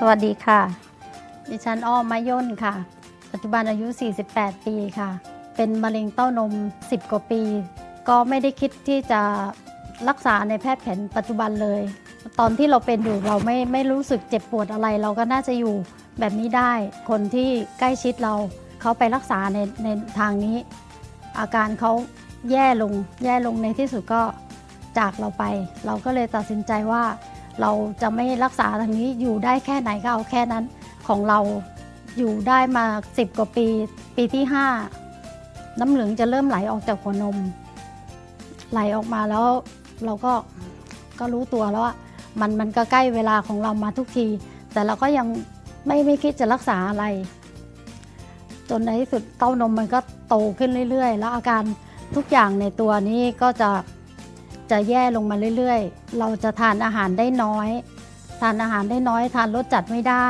สวัสดีค่ะ ดิฉันอ้อมมาย่นค่ะ ปัจจุบันอายุ 48 ปีค่ะ เป็นมะเร็งเต้านม 10 กว่าปี ก็ไม่ได้คิดที่จะรักษาในแพทย์แผนปัจจุบันเลย ตอนที่เราเป็นอยู่เราไม่ไม่รู้สึกเจ็บปวดอะไร เราก็น่าจะอยู่แบบนี้ได้ คนที่ใกล้ชิดเราเขาไปรักษาในในทางนี้ อาการเขาแย่ลงแย่ลงในที่สุดก็จากเราไป เราก็เลยตัดสินใจว่า เราจะไม่รักษาทางนี้อยู่ได้แค่ไหนก็เอาแค่นั้นของเราอยู่ได้มา 10 กว่าปี ปีที่ 5 น้ำเหลืองจะเริ่มไหลออกจากหัวนม ไหลออกมาแล้วเราก็ก็รู้ตัวแล้วว่ามันมันก็ใกล้เวลาของเรามาทุกที แต่เราก็ยังไม่ไม่คิดจะรักษาอะไร จนในที่สุดเต้านมมันก็โตขึ้นเรื่อย ๆ แล้วอาการทุกอย่างในตัวนี้ก็จะ จะแย่ลงมาเรื่อยๆ เราจะทานอาหารได้น้อย ทานอาหารได้น้อย ทานรสจัดไม่ได้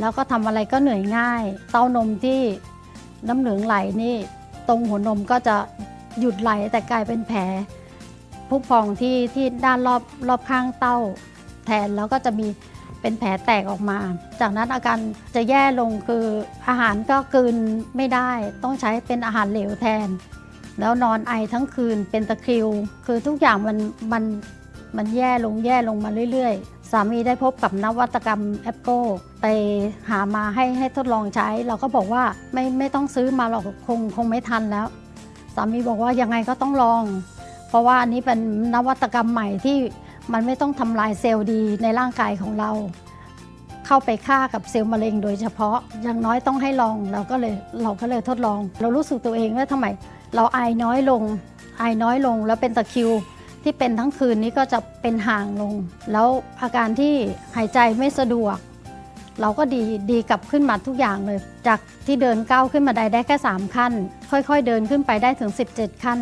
แล้วก็ทำอะไรก็เหนื่อยง่าย เต้านมที่น้ำเหลืองไหลนี่ ตรงหัวนมก็จะหยุดไหลแต่กลายเป็นแผลพุพองที่ที่ด้านรอบรอบข้างเต้า แทนแล้วก็จะมีเป็นแผลแตกออกมา จากนั้นอาการจะแย่ลงคืออาหารก็กลืนไม่ได้ ต้องใช้เป็นอาหารเหลวแทน แล้วนอนไอทั้งคืนเป็นตะคริว คือทุกอย่างมันมันมันแย่ลงแย่ลงมาเรื่อยๆ สามีได้พบกับนวัตกรรมแอปโกไปหามาให้ให้ทดลองใช้ เราก็บอกว่าไม่ไม่ต้องซื้อมาหรอกคงคงไม่ทันแล้ว สามีบอกว่ายังไงก็ต้องลอง เพราะว่าอันนี้เป็นนวัตกรรมใหม่ที่มันไม่ต้องทำลายเซลล์ดีในร่างกายของเรา เข้าไปฆ่ากับเซลล์มะเร็งโดยเฉพาะอย่างน้อยต้องให้ลองเราก็เลยเราก็เลยทดลอง เรารู้สึกตัวเองว่าทำไม เราไอน้อยลง ไอน้อยลงแล้วเป็นตะคิว ที่เป็นทั้งคืนนี้ก็จะเป็นห่างลง แล้วอาการที่หายใจไม่สะดวก เราก็ดีดีกลับขึ้นมาทุกอย่างเลย จากที่เดินก้าวขึ้นมาได้ได้แค่ 3 ขั้น ค่อยๆ เดินขึ้นไปได้ถึง 17 ขั้น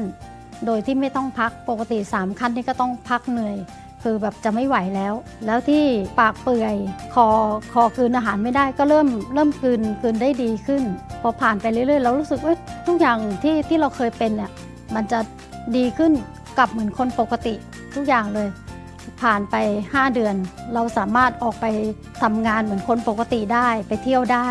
โดยที่ไม่ต้องพักปกติ 3 ขั้นนี่ก็ต้องพักเหนื่อย คือแบบจะไม่ไหวแล้ว แล้วที่ปากเปื่อยคอคอกลืนอาหารไม่ได้ก็เริ่มเริ่มกลืนกลืนได้ดีขึ้น พอผ่านไปเรื่อยๆเรารู้สึกว่าทุกอย่างที่ที่เราเคยเป็นเนี่ยมันจะดีขึ้นกลับเหมือนคนปกติทุกอย่างเลย ผ่านไป 5 เดือน เราสามารถออกไปทำงานเหมือนคนปกติได้ไปเที่ยวได้